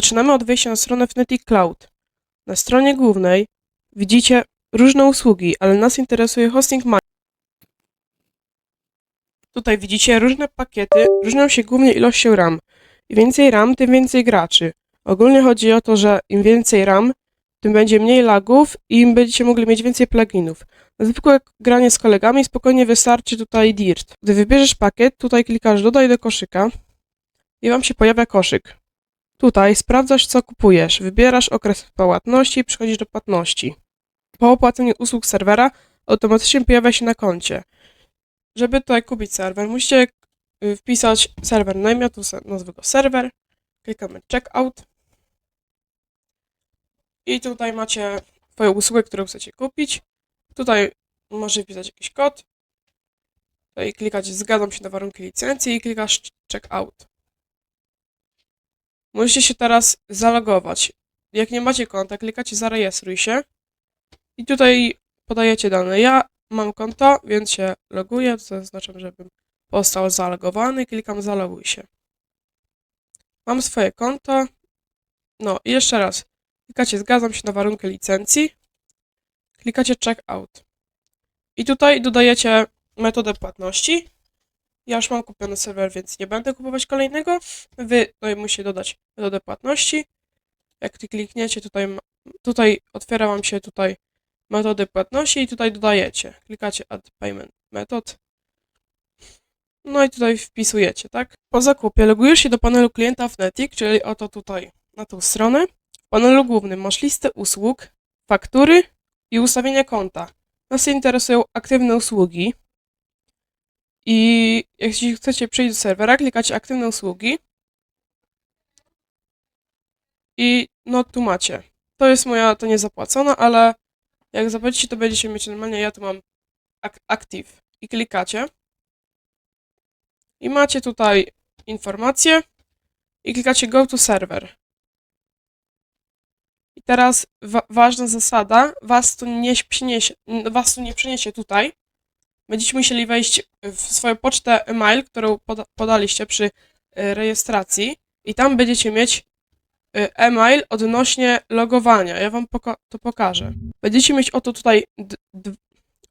Zaczynamy od wejścia na stronę Fnatic Cloud. Na stronie głównej widzicie różne usługi, ale nas interesuje hosting ma. Tutaj widzicie różne pakiety, różnią się głównie ilością RAM. Im więcej RAM, tym więcej graczy. Ogólnie chodzi o to, że im więcej RAM, tym będzie mniej lagów i im będziecie mogli mieć więcej pluginów. Na zwykłe granie z kolegami spokojnie wystarczy tutaj Dirt. Gdy wybierzesz pakiet, tutaj klikasz dodaj do koszyka i wam się pojawia koszyk. Tutaj sprawdzasz co kupujesz, wybierasz okres płatności i przechodzisz do płatności. Po opłaceniu usług serwera automatycznie pojawia się na koncie. Żeby tutaj kupić serwer, musicie y, wpisać serwer name, ja tu se- nazwę go serwer, klikamy checkout i tutaj macie swoją usługę, którą chcecie kupić. Tutaj możecie wpisać jakiś kod, tutaj klikać zgadzam się na warunki licencji i klikasz checkout. Musicie się teraz zalogować. Jak nie macie konta, klikacie zarejestruj się i tutaj podajecie dane. Ja mam konto, więc się loguję, zaznaczam, żebym został zalogowany, klikam zaloguj się. Mam swoje konto. No i jeszcze raz. Klikacie zgadzam się na warunki licencji. Klikacie checkout. I tutaj dodajecie metodę płatności. Ja już mam kupiony serwer, więc nie będę kupować kolejnego. Wy tutaj musicie dodać metodę płatności. Jak klikniecie tutaj, tutaj otwiera wam się tutaj metody płatności i tutaj dodajecie. Klikacie Add Payment Method. No i tutaj wpisujecie, tak? Po zakupie logujesz się do panelu klienta Fnatic, czyli oto tutaj na tą stronę. W panelu głównym masz listę usług, faktury i ustawienia konta. Nas interesują aktywne usługi. I jeśli chcecie przejść do serwera, klikacie aktywne usługi. I no tu macie. To jest moja, to nie zapłacona, ale jak zapłacicie, to będziecie mieć normalnie. Ja tu mam active i klikacie. I macie tutaj informacje i klikacie go to server. I teraz wa- ważna zasada, was tu nie przyniesie, was tu nie przyniesie tutaj. Będziecie musieli wejść w swoją pocztę e-mail, którą poda- podaliście przy y, rejestracji i tam będziecie mieć y, e-mail odnośnie logowania. Ja wam poka- to pokażę. Będziecie mieć oto tutaj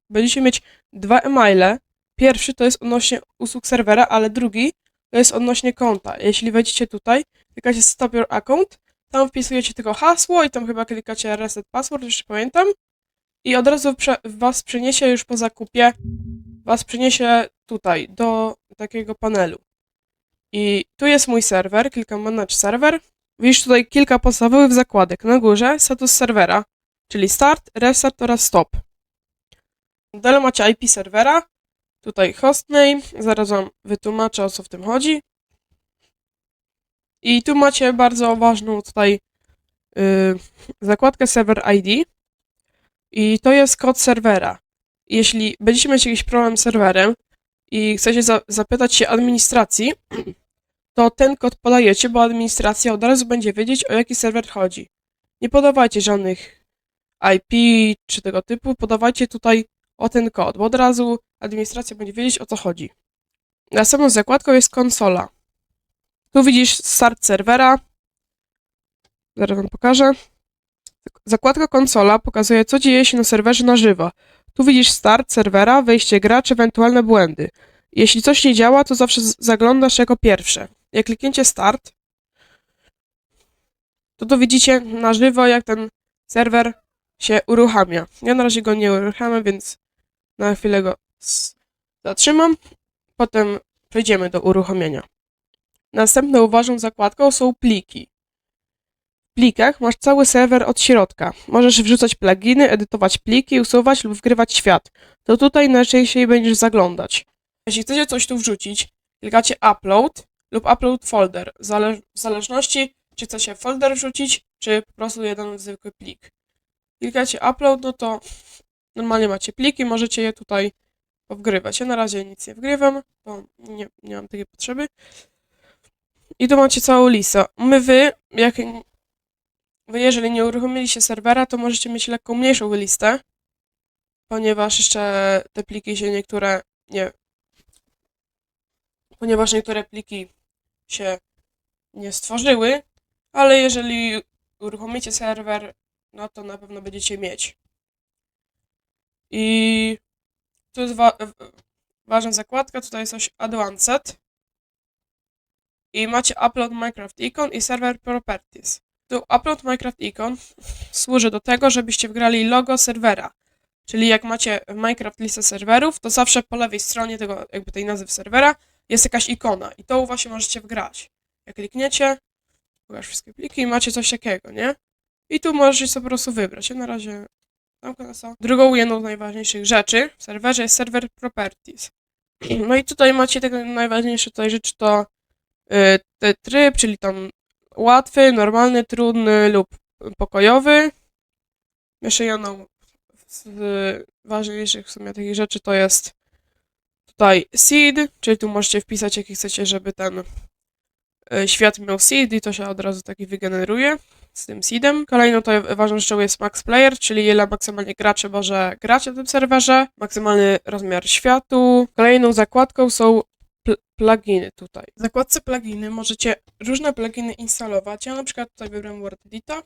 będziecie mieć dwa e-maile. Pierwszy to jest odnośnie usług serwera, ale drugi to jest odnośnie konta. Jeśli wejdziecie tutaj, klikacie stop your account, tam wpisujecie tylko hasło i tam chyba klikacie reset password, jeszcze pamiętam. I od razu was przeniesie już po zakupie, was przeniesie tutaj, do takiego panelu. I tu jest mój serwer, klikam manage server. Widzisz tutaj kilka podstawowych zakładek. Na górze status serwera, czyli start, restart oraz stop. Dole macie IP serwera, tutaj hostname, zaraz wam wytłumaczę o co w tym chodzi. I tu macie bardzo ważną tutaj yy, zakładkę server ID i to jest kod serwera. Jeśli będziecie mieć jakiś problem z serwerem i chcecie za zapytać się administracji, to ten kod podajecie, bo administracja od razu będzie wiedzieć, o jaki serwer chodzi. Nie podawajcie żadnych IP czy tego typu, podawajcie tutaj o ten kod, bo od razu administracja będzie wiedzieć, o co chodzi. Następną zakładką jest konsola. Tu widzisz start serwera. Zaraz wam pokażę. Zakładka konsola pokazuje, co dzieje się na serwerze na żywo. Tu widzisz start serwera, wejście graczy, ewentualne błędy. Jeśli coś nie działa, to zawsze zaglądasz jako pierwsze. Jak klikniecie start, to tu widzicie na żywo, jak ten serwer się uruchamia. Ja na razie go nie uruchamiam, więc na chwilę go zatrzymam. Potem przejdziemy do uruchomienia. Następną ważną zakładką są pliki. Plikach masz cały serwer od środka. Możesz wrzucać pluginy, edytować pliki, usuwać lub wgrywać świat. To tutaj najczęściej będziesz zaglądać. Jeśli chcecie coś tu wrzucić, klikacie upload lub upload folder, w zale- w zależności czy chcecie folder wrzucić, czy po prostu jeden zwykły plik. Klikacie upload, no to normalnie macie pliki, możecie je tutaj powgrywać. Ja na razie nic nie wgrywam, bo nie, nie mam takiej potrzeby. I tu macie całą listę. My wy, jak wy jeżeli nie uruchomiliście serwera, to możecie mieć lekką mniejszą listę, ponieważ jeszcze te pliki się niektóre nie... Ponieważ niektóre pliki się nie stworzyły, ale jeżeli uruchomicie serwer, no to na pewno będziecie mieć. I tu jest wa- ważna zakładka, tutaj jest coś Advanced. I macie Upload Minecraft Icon i Server Properties. Tu Upload Minecraft Icon służy do tego, żebyście wgrali logo serwera. Czyli jak macie Minecraft listę serwerów, to zawsze po lewej stronie tego, jakby tej nazwy serwera jest jakaś ikona i to właśnie możecie wgrać. Jak klikniecie, pokaż wszystkie pliki i macie coś takiego, nie? I tu możecie sobie po prostu wybrać. Ja na razie zamknę to. Drugą jedną z najważniejszych rzeczy w serwerze jest server properties. No i tutaj macie tego najważniejsze tutaj rzeczy to y, te tryb, czyli tam łatwy, normalny, trudny lub pokojowy. Jeszcze jedną z ważniejszych w sumie takich rzeczy to jest tutaj seed, czyli tu możecie wpisać jaki chcecie, żeby ten y, świat miał seed i to się od razu taki wygeneruje z tym seedem. Kolejną to ważną rzeczą jest max player, czyli ile maksymalnie graczy może grać na tym serwerze, maksymalny rozmiar światu. Kolejną zakładką są pluginy tutaj. W zakładce pluginy możecie różne pluginy instalować. Ja na przykład tutaj wybrałem Word Edita.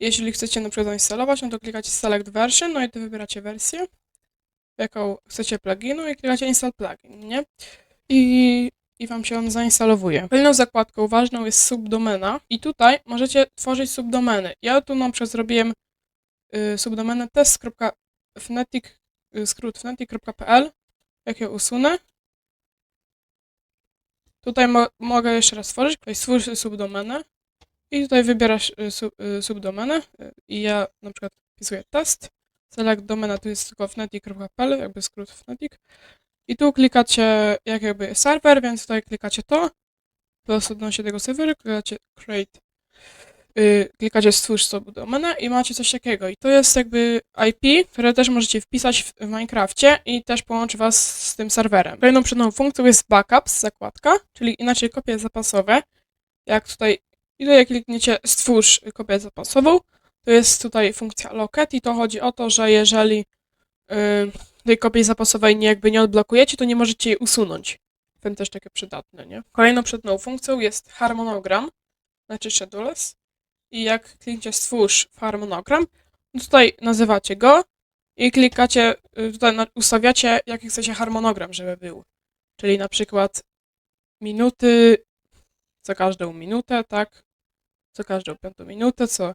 Jeśli chcecie na przykład zainstalować, no to klikacie Select Version, no i tu wybieracie wersję, jaką chcecie pluginu i klikacie Install Plugin, nie? I, I Wam się on zainstalowuje. Kolejną zakładką ważną jest subdomena i tutaj możecie tworzyć subdomeny. Ja tu na przykład zrobiłem y, subdomenę test.fnatic, y, skrót fnatic.pl, jak ją usunę. Tutaj mo mogę jeszcze raz stworzyć, tutaj stwórz subdomenę i tutaj wybierasz y, sub, y, subdomenę y, i ja na przykład wpisuję test. Select domena tu jest tylko fnatic.pl, jakby skrót fnatic. I tu klikacie jak jakby serwer, więc tutaj klikacie to. Plus odnośnie tego serweru, klikacie create. Y, klikacie stwórz subdomenę i macie coś takiego. I to jest jakby IP, które też możecie wpisać w, w Minecrafcie i też połączy was z tym serwerem. Kolejną przedną funkcją jest backups, zakładka, czyli inaczej kopie zapasowe. Jak tutaj i tutaj jak klikniecie stwórz kopię zapasową, to jest tutaj funkcja locket i to chodzi o to, że jeżeli yy, tej kopii zapasowej nie jakby nie odblokujecie, to nie możecie jej usunąć. Ten też takie przydatne, nie? Kolejną przedną funkcją jest harmonogram, znaczy schedules. I jak klikniecie stwórz harmonogram, no tutaj nazywacie go i klikacie, y, tutaj ustawiacie jaki chcecie harmonogram, żeby był. Czyli na przykład minuty, co każdą minutę, tak? Co każdą piątą minutę, co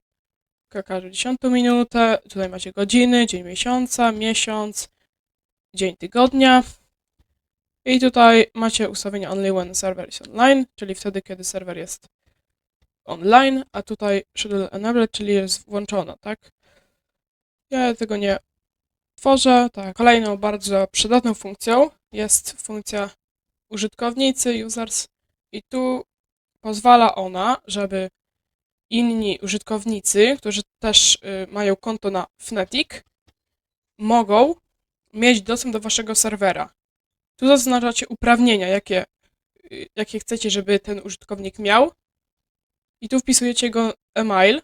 ka- każdą dziesiątą minutę. Tutaj macie godziny, dzień miesiąca, miesiąc, dzień tygodnia. I tutaj macie ustawienie only when server is online, czyli wtedy, kiedy serwer jest online, a tutaj schedule enabled, czyli jest włączona, tak? Ja tego nie tworzę. Tak. Kolejną bardzo przydatną funkcją jest funkcja użytkownicy, users, i tu pozwala ona, żeby inni użytkownicy, którzy też y, mają konto na Fnatic, mogą mieć dostęp do waszego serwera. Tu zaznaczacie uprawnienia, jakie, y, jakie chcecie, żeby ten użytkownik miał. I tu wpisujecie jego e-mail.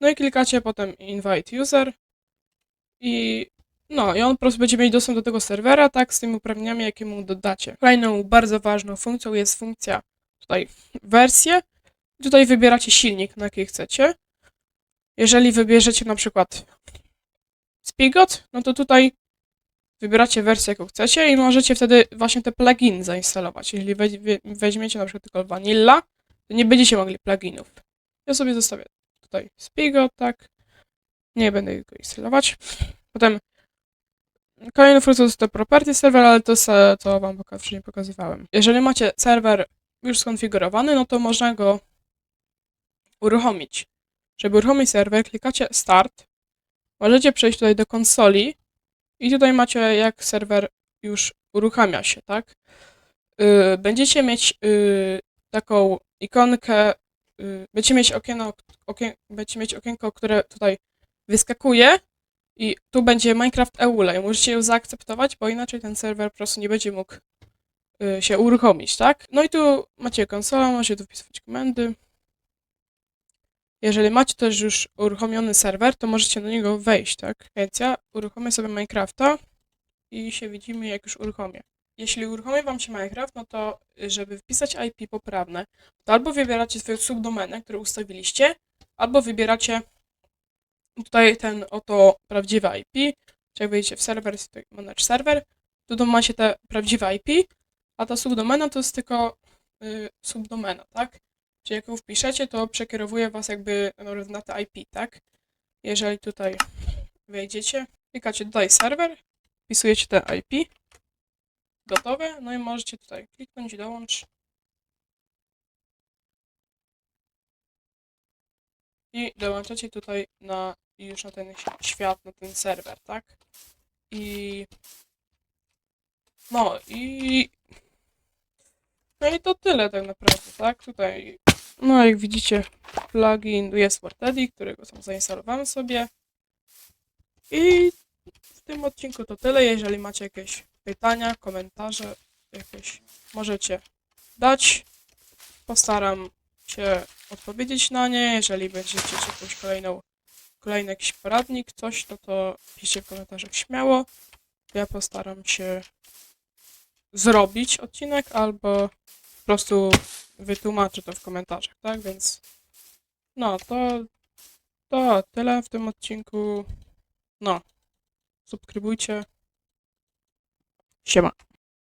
No i klikacie potem Invite User. I no, i on po prostu będzie mieć dostęp do tego serwera, tak, z tymi uprawnieniami, jakie mu dodacie. Kolejną bardzo ważną funkcją jest funkcja tutaj wersje. Tutaj wybieracie silnik, na jaki chcecie. Jeżeli wybierzecie na przykład Spigot, no to tutaj wybieracie wersję, jaką chcecie i możecie wtedy właśnie te pluginy zainstalować. Jeżeli weźmiecie na przykład tylko Vanilla, to nie będziecie mogli pluginów. Ja sobie zostawię tutaj Spigot, tak. Nie będę go instalować. Potem kolejną funkcją to property server, ale to to wam poka- wcześniej pokazywałem. Jeżeli macie serwer już skonfigurowany, no to można go uruchomić. Żeby uruchomić serwer, klikacie Start. Możecie przejść tutaj do konsoli i tutaj macie jak serwer już uruchamia się, tak? Yy, będziecie mieć yy, taką ikonkę, yy, będziecie mieć okieno, okien, będziecie mieć okienko, które tutaj wyskakuje i tu będzie Minecraft EULA i możecie ją zaakceptować, bo inaczej ten serwer po prostu nie będzie mógł yy, się uruchomić, tak? No i tu macie konsolę, możecie tu wpisywać komendy. Jeżeli macie też już uruchomiony serwer, to możecie do niego wejść, tak? Więc ja uruchomię sobie Minecrafta i się widzimy, jak już uruchomię. Jeśli uruchomi wam się Minecraft, no to y, żeby wpisać IP poprawne, to albo wybieracie swoją subdomenę, którą ustawiliście, albo wybieracie tutaj ten oto prawdziwy IP, jak wejdziecie w serwer, manage server, tam macie te prawdziwe IP, a ta subdomena to jest tylko y, subdomena, tak? Czyli jak ją wpiszecie, to przekierowuje was jakby na te IP, tak? Jeżeli tutaj wejdziecie, klikacie dodaj serwer, wpisujecie te IP, gotowe, no i możecie tutaj kliknąć dołącz i dołączacie tutaj na już na ten świat, na ten serwer, tak? I no i no i to tyle tak naprawdę, tak? Tutaj no jak widzicie plugin jest WordEdit, którego sam zainstalowałem sobie i w tym odcinku to tyle. Jeżeli macie jakieś pytania, komentarze, jakieś możecie dać. Postaram się odpowiedzieć na nie. Jeżeli będziecie chcieć jakąś kolejną, kolejny jakiś poradnik, coś, no to piszcie w komentarzach śmiało. Ja postaram się zrobić odcinek albo po prostu wytłumaczę to w komentarzach, tak? Więc no to to tyle w tym odcinku. No, subskrybujcie. 学吧